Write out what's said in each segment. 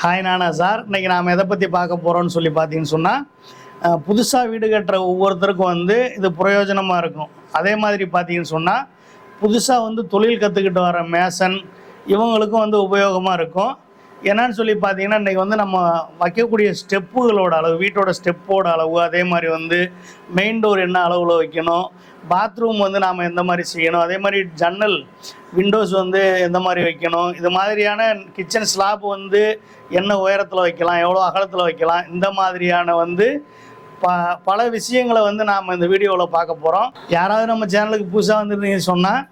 Hi நானா sir. இன்றைக்கி நாம் எதை பற்றி பார்க்க போகிறோம்னு சொல்லி பார்த்தீங்கன்னு சொன்னால் புதுசாக வீடு கட்டுற ஒவ்வொருத்தருக்கும் வந்து இது பிரயோஜனமாக இருக்கும் அதே மாதிரி பார்த்தீங்கன்னு சொன்னால் புதுசாக வந்து தொழில் கற்றுக்கிட்டு வர மேசன் இவங்களுக்கும் வந்து உபயோகமாக இருக்கும். என்னன்னு சொல்லி பார்த்தீங்கன்னா இன்றைக்கி வந்து நம்ம வைக்கக்கூடிய ஸ்டெப்புகளோட அளவு வீட்டோட ஸ்டெப்போட அளவு அதே மாதிரி வந்து மெயின் டோர் என்ன அளவில் வைக்கணும் பாத்ரூம் வந்து நாம் எந்த மாதிரி செய்யணும் அதே மாதிரி ஜன்னல் விண்டோஸ் வந்து எந்த மாதிரி வைக்கணும் இது மாதிரியான கிச்சன் ஸ்லாப் வந்து என்ன உயரத்தில் வைக்கலாம் எவ்வளோ அகலத்தில் வைக்கலாம் இந்த மாதிரியான வந்து ப பல விஷயங்களை வந்து நாம் இந்த வீடியோவில் பார்க்க போகிறோம் யாராவது நம்ம சேனலுக்கு புதுசாக வந்துருந்தீங்கன்னு சொன்னால்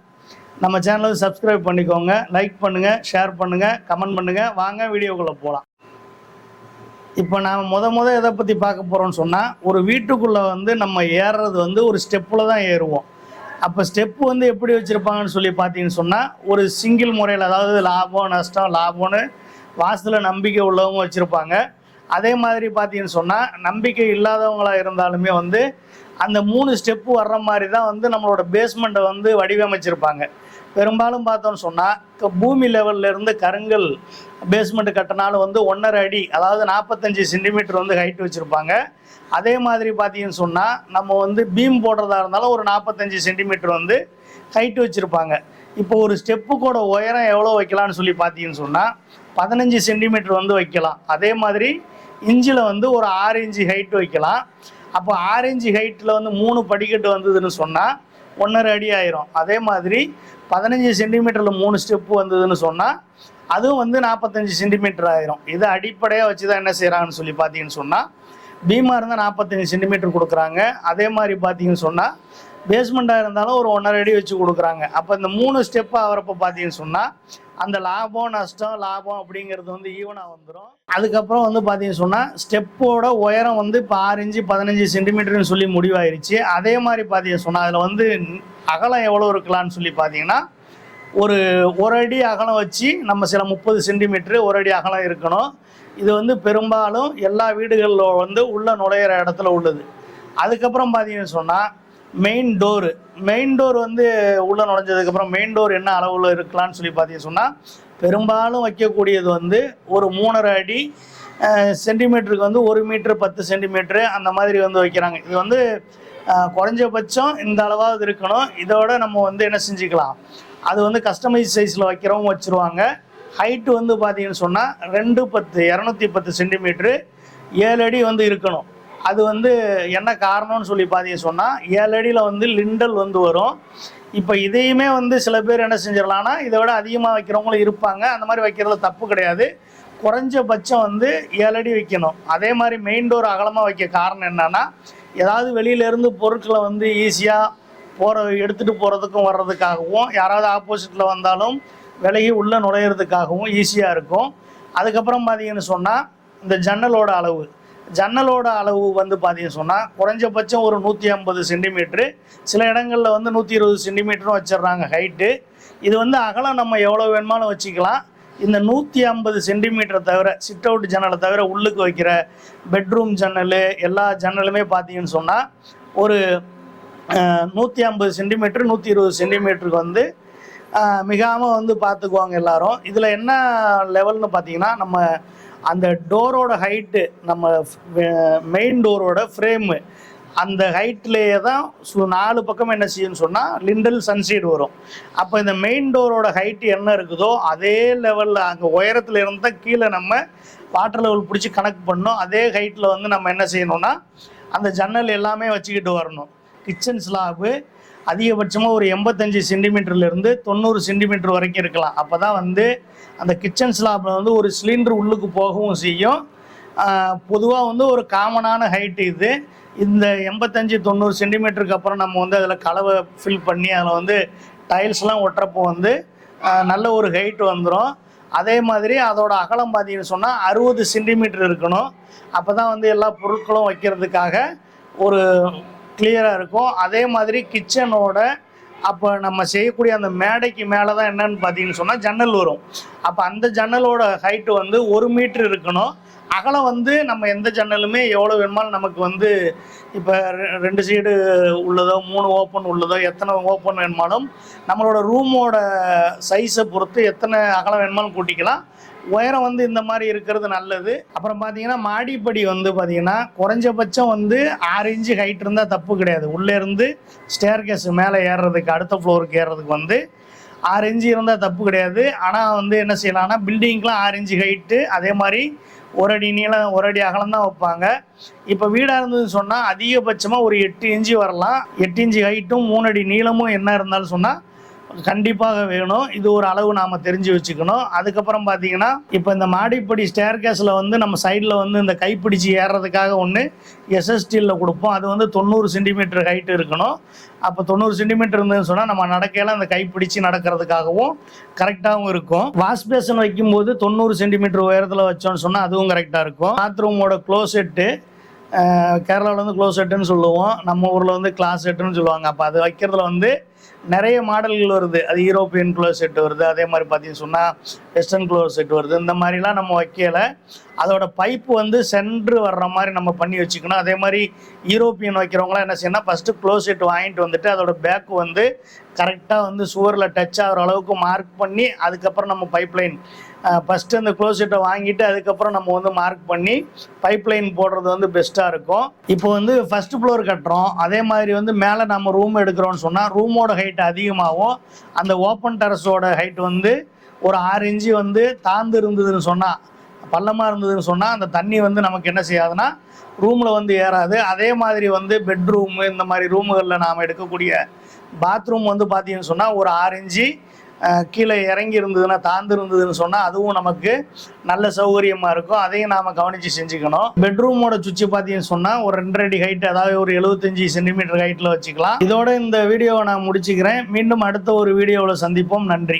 நம்ம சேனலை சப்ஸ்கிரைப் பண்ணிக்கோங்க லைக் பண்ணுங்கள் ஷேர் பண்ணுங்கள் கமெண்ட் பண்ணுங்கள் வாங்க வீடியோக்குள்ளே போகலாம் இப்போ நாம் முத முத எதை பற்றி பார்க்க போகிறோம்னு சொன்னால் ஒரு வீட்டுக்குள்ளே வந்து நம்ம ஏறுறது வந்து ஒரு ஸ்டெப்பில் தான் ஏறுவோம். அப்போ ஸ்டெப்பு வந்து எப்படி வச்சுருப்பாங்கன்னு சொல்லி பார்த்தீங்கன்னு சொன்னால் ஒரு சிங்கிள் முறையில் அதாவது லாபம் நஷ்டம் லாபம்னு வாசத்தில் நம்பிக்கை உள்ளவங்க வச்சுருப்பாங்க. அதே மாதிரி பார்த்தீங்கன்னு சொன்னால் நம்பிக்கை இல்லாதவங்களாக இருந்தாலுமே வந்து அந்த மூணு ஸ்டெப்பு வர்ற மாதிரி தான் வந்து நம்மளோட பேஸ்மெண்ட்டை வந்து வடிவமைச்சிருப்பாங்க. பெரும்பாலும் பார்த்தோம்னு சொன்னால் பூமி லெவல்ல இருந்து கருங்கல் பேஸ்மெண்ட் கட்டினாலும் வந்து ஒன்றரை அடி அதாவது நாற்பத்தஞ்சு சென்டிமீட்டர் வந்து ஹைட் வச்சுருப்பாங்க. அதே மாதிரி பார்த்தீங்கன்னு சொன்னால் நம்ம வந்து பீம் போடுறதா இருந்தாலும் ஒரு நாற்பத்தஞ்சு சென்டிமீட்டர் வந்து ஹைட் வச்சுருப்பாங்க. இப்போ ஒரு ஸ்டெப்பு கூட உயரம் எவ்வளோ வைக்கலாம்னு சொல்லி பார்த்தீங்கன்னு சொன்னால் பதினஞ்சு சென்டிமீட்டர் வந்து வைக்கலாம். அதே மாதிரி இஞ்சில் வந்து ஒரு ஆறு இன்ச்சு ஹைட் வைக்கலாம். அப்போ ஆறு இன்ச்சு ஹைட்டில் வந்து மூணு படிக்கட்டு வந்ததுன்னு சொன்னால் ஒன்றரை அடி ஆயிரும். அதே மாதிரி பதினஞ்சு சென்டிமீட்டரில் மூணு ஸ்டெப்பு வந்ததுன்னு சொன்னால் அதுவும் வந்து நாற்பத்தஞ்சு சென்டிமீட்டர் ஆயிரும். இதை அடிப்படையாக வச்சு தான் என்ன செய்கிறாங்கன்னு சொல்லி பார்த்தீங்கன்னு சொன்னால் பீமா இருந்தால் நாற்பத்தஞ்சு சென்டிமீட்டர் கொடுக்குறாங்க. அதே மாதிரி பார்த்தீங்கன்னு சொன்னால் பேஸ்மெண்ட்டாக இருந்தாலும் ஒரு ஒன்றரை அடி வச்சு கொடுக்குறாங்க. அப்போ இந்த மூணு ஸ்டெப்பு ஆகிறப்ப பார்த்தீங்கன்னு சொன்னால் அந்த லாபம் நஷ்டம் லாபம் அப்படிங்கிறது வந்து ஈவனாக வந்துடும் அதுக்கப்புறம் வந்து பார்த்தீங்கன்னு சொன்னால் ஸ்டெப்போட உயரம் வந்து இப்போ ஆறு இன்ச்சு பதினஞ்சு சென்டிமீட்டர்னு சொல்லி முடிவாயிருச்சு. அதே மாதிரி பார்த்தீங்கன்னு சொன்னால் அதில் வந்து அகலம் எவ்வளோ இருக்கலாம்னு சொல்லி பார்த்தீங்கன்னா ஒரு ஒரு அடி அகலம் வச்சு நம்ம சில முப்பது சென்டிமீட்ரு ஒரு அடி அகலம் இருக்கணும். இது வந்து பெரும்பாலும் எல்லா வீடுகளில் வந்து உள்ள நுழையிற இடத்துல உள்ளது. அதுக்கப்புறம் பார்த்தீங்கன்னு சொன்னால் மெயின் டோரு மெயின் டோர் வந்து உள்ளே நுழைஞ்சதுக்கப்புறம் மெயின் டோர் என்ன அளவில் இருக்கலாம்னு சொல்லி பார்த்தீங்கன்னு சொன்னால் பெரும்பாலும் வைக்கக்கூடியது வந்து ஒரு மூணரை அடி சென்டிமீட்டருக்கு வந்து ஒரு மீட்ரு பத்து சென்டிமீட்ரு அந்த மாதிரி வந்து வைக்கிறாங்க. இது வந்து குறைஞ்சபட்சம் இந்த அளவாவது இருக்கணும். இதோட நம்ம வந்து என்ன செஞ்சுக்கலாம்? அது வந்து கஸ்டமைஸ் சைஸில் வைக்கிறவங்க வச்சுருவாங்க. ஹைட்டு வந்து பார்த்தீங்கன்னு சொன்னால் ரெண்டு பத்து இரநூத்தி பத்து சென்டிமீட்ரு ஏழு அடி வந்து இருக்கணும். அது வந்து என்ன காரணம்னு சொல்லி பார்த்தீங்க சொன்னால் ஏழு அடியில் வந்து லிண்டல் வந்து வரும். இப்போ இதையுமே வந்து சில பேர் என்ன செஞ்சிடலாம்னா இதை விட அதிகமாக வைக்கிறவங்களும் இருப்பாங்க. அந்த மாதிரி வைக்கிறதுல தப்பு கிடையாது. குறைஞ்சபட்சம் வந்து ஏழு அடி வைக்கணும். அதே மாதிரி மெயின் டோர் அகலமாக வைக்க காரணம் என்னன்னா ஏதாவது வெளியிலேருந்து பொருட்களை வந்து ஈஸியாக போகிற எடுத்துகிட்டு போகிறதுக்கும் வர்றதுக்காகவும் யாராவது ஆப்போசிட்டில் வந்தாலும் விலகி உள்ளே நுழையிறதுக்காகவும் ஈஸியாக இருக்கும். அதுக்கப்புறம் பார்த்தீங்கன்னு சொன்னால் இந்த ஜன்னலோட அளவு. ஜன்னலோட அளவு வந்து பார்த்தீங்கன்னு சொன்னால் குறைஞ்சபட்சம் ஒரு நூற்றி ஐம்பது சென்டிமீட்ரு சில இடங்களில் வந்து நூற்றி இருபது சென்டிமீட்டரும் வச்சிடுறாங்க ஹைட்டு. இது வந்து அகலம் நம்ம எவ்வளோ வேணுமாலும் வச்சுக்கலாம். இந்த நூற்றி ஐம்பது சென்டிமீட்டரை தவிர சிட் அவுட் ஜன்னலை தவிர உள்ளுக்கு வைக்கிற பெட்ரூம் ஜன்னல் எல்லா ஜன்னலுமே பார்த்தீங்கன்னு சொன்னால் ஒரு நூற்றி ஐம்பது சென்டிமீட்ரு நூற்றி இருபது சென்டிமீட்டருக்கு வந்து மிகாமல் வந்து பார்த்துக்குவாங்க எல்லாரும். இதில் என்ன லெவல்னு பார்த்தீங்கன்னா நம்ம அந்த டோரோட ஹைட்டு நம்ம மெயின் டோரோட ஃப்ரேமு அந்த ஹைட்லேயே தான் சு- நாலு பக்கம் என்ன செய்யும்னு சொன்னால் லிண்டல் சன்சீடு வரும். அப்போ இந்த மெயின் டோரோட ஹைட்டு என்ன இருக்குதோ அதே லெவலில் அங்கே உயரத்தில் இருந்து தான் கீழே நம்ம வாட்டர் லெவல் பிடிச்சி கணக்கு பண்ணோம் அதே ஹைட்டில் வந்து நம்ம என்ன செய்யணும்னா அந்த ஜன்னல் எல்லாமே வச்சுக்கிட்டு வரணும். கிச்சன் ஸ்லாபு அதிகபட்சமாக ஒரு எண்பத்தஞ்சு சென்டிமீட்டர்லேருந்து தொண்ணூறு சென்டிமீட்டர் வரைக்கும் இருக்கலாம். அப்போ தான் வந்து அந்த கிச்சன் ஸ்லாப்பில் வந்து ஒரு சிலிண்டர் உள்ளுக்கு போகவும் செய்யும். பொதுவாக வந்து ஒரு காமனான ஹைட்டு இது. இந்த எண்பத்தஞ்சு தொண்ணூறு சென்டிமீட்டருக்கு அப்புறம் நம்ம வந்து அதில் கலவை ஃபில் பண்ணி அதில் வந்து டைல்ஸ்லாம் ஒட்டுறப்போ வந்து நல்ல ஒரு ஹைட் வந்துடும் அதே மாதிரி அதோட அகலம் பார்த்தீங்கன்னு சொன்னால் அறுபது சென்டிமீட்டர் இருக்கணும். அப்போ தான் வந்து எல்லா பொருட்களும் வைக்கிறதுக்காக ஒரு கிளியராக இருக்கும் அதே மாதிரி கிச்சனோட அப்போ நம்ம செய்யக்கூடிய அந்த மேடைக்கு மேலே தான் என்னன்னு பார்த்தீங்கன்னு சொன்னால் ஜன்னல் வரும். அப்போ அந்த ஜன்னலோட ஹைட்டு வந்து ஒரு மீட்ரு இருக்கணும். அகலம் வந்து நம்ம எந்த ஜன்னலுமே எவ்வளோ வேணுமாலும் நமக்கு வந்து இப்போ ரெண்டு சைடு உள்ளதோ மூணு ஓப்பன் உள்ளதோ எத்தனை ஓப்பன் வேணுமாலும் நம்மளோட ரூமோட சைஸை பொறுத்து எத்தனை அகலம் வேணுமாலும் கூட்டிக்கலாம். உயரம் வந்து இந்த மாதிரி இருக்கிறது நல்லது. அப்புறம் பார்த்தீங்கன்னா மாடிப்படி வந்து பார்த்தீங்கன்னா குறைஞ்சபட்சம் வந்து ஆறு இன்ச்சு ஹைட் இருந்தால் தப்பு கிடையாது. உள்ளே இருந்து ஸ்டேர் கேஸ் மேலே ஏறுறதுக்கு அடுத்த ஃப்ளோருக்கு ஏறுறதுக்கு வந்து ஆறு இன்ச்சு இருந்தால் தப்பு கிடையாது. ஆனால் வந்து என்ன செய்யலாம்னா பில்டிங்க்கெலாம் ஆறு இன்ச்சு ஹைட்டு அதே மாதிரி ஒரு அடி நீளம் ஒரு அடி அகலம் தான் வைப்பாங்க. இப்போ வீடாக இருந்ததுன்னு சொன்னால் அதிகபட்சமாக ஒரு எட்டு இன்ச்சு வரலாம். எட்டு இன்ச்சு ஹைட்டும் மூணு அடி நீளமும் என்ன இருந்தாலும் சொன்னால் கண்டிப்பாக வேணும். இது ஒரு அளவு நாம் தெரிஞ்சு வச்சுக்கணும். அதுக்கப்புறம் பார்த்தீங்கன்னா இப்போ இந்த மாடிப்படி ஸ்டேர் கேஸில் வந்து நம்ம சைடில் வந்து இந்த கைப்பிடிச்சு ஏறுறதுக்காக ஒன்று எஸ்எஸ்டியில் கொடுப்போம். அது வந்து தொண்ணூறு சென்டிமீட்டர் ஹைட் இருக்கணும். அப்போ தொண்ணூறு சென்டிமீட்டர் இருந்ததுன்னு சொன்னால் நம்ம நடக்கையில் அந்த கைப்பிடிச்சு நடக்கிறதுக்காகவும் கரெக்டாகவும் இருக்கும். வாஷ் பேசன் வைக்கும்போது தொண்ணூறு சென்டிமீட்டர் உயரத்தில் வச்சோம்னு சொன்னால் அதுவும் கரெக்டாக இருக்கும். பாத்ரூமோட க்ளோசெட்டு கேரளாவில் வந்து க்ளோசெட்டுன்னு சொல்லுவோம். நம்ம ஊரில் வந்து கிளாஸ் செட்டுன்னு சொல்லுவாங்க. அப்போ அது வைக்கிறதுல வந்து நிறைய மாடல்கள் வருது. அது யூரோப்பியன் க்ளோஸ் செட் வருது. அதே மாதிரி பார்த்தீங்கன்னு சொன்னால் வெஸ்டர்ன் க்ளோஸ் செட் வருது. இந்த மாதிரிலாம் நம்ம வைக்கல. அதோட பைப்பு வந்து சென்று வர்ற மாதிரி நம்ம பண்ணி வச்சுக்கணும். அதே மாதிரி யூரோப்பியன் வைக்கிறவங்களாம் என்ன செய்யணும் ஃபஸ்ட்டு க்ளோஸ் செட் வாங்கிட்டு வந்துட்டு அதோட பேக் வந்து கரெக்டாக வந்து சுவரில் டச் ஆகிற அளவுக்கு மார்க் பண்ணி அதுக்கப்புறம் நம்ம பைப் லைன் ஃபஸ்ட்டு அந்த க்ளோஸ் செட்டை வாங்கிட்டு அதுக்கப்புறம் நம்ம வந்து மார்க் பண்ணி பைப் லைன் போடுறது வந்து பெஸ்ட்டாக இருக்கும். இப்போ வந்து ஃபஸ்ட்டு ஃப்ளோர் கட்டுறோம். அதே மாதிரி வந்து மேலே நம்ம ரூம் எடுக்கிறோம்னு சொன்னால் ரூமோட ஹைட் அதிகமாகும். அந்த ஓப்பன் டெரஸோட ஹைட் வந்து ஒரு ஆறு இன்ச்சு வந்து தாழ்ந்து இருந்ததுன்னு சொன்னால் பள்ளமாக இருந்ததுன்னு சொன்னால் அந்த தண்ணி வந்து நமக்கு என்ன செய்யாதுன்னா ரூமில் வந்து ஏறாது. அதே மாதிரி வந்து பெட்ரூமு இந்த மாதிரி ரூமுகளில் நாம் எடுக்கக்கூடிய பாத்ரூம் வந்து பார்த்தீங்கன்னு சொன்னால் ஒரு ஆறு இன்ச்சு கீழே இறங்கி இருந்ததுன்னா தாழ்ந்து இருந்ததுன்னு சொன்னால் அதுவும் நமக்கு நல்ல சௌகரியமாக இருக்கும். அதையும் நாம் கவனித்து செஞ்சுக்கணும். பெட்ரூமோட சுவிட்ச் பார்த்தீங்கன்னு சொன்னால் ஒரு ரெண்டரை அடி ஹைட் அதாவது ஒரு எழுபத்தஞ்சி சென்டிமீட்டர் ஹைட்டில் வச்சுக்கலாம். இதோட இந்த வீடியோவை நான் முடிச்சுக்கிறேன். மீண்டும் அடுத்த ஒரு வீடியோவில் சந்திப்போம். நன்றி.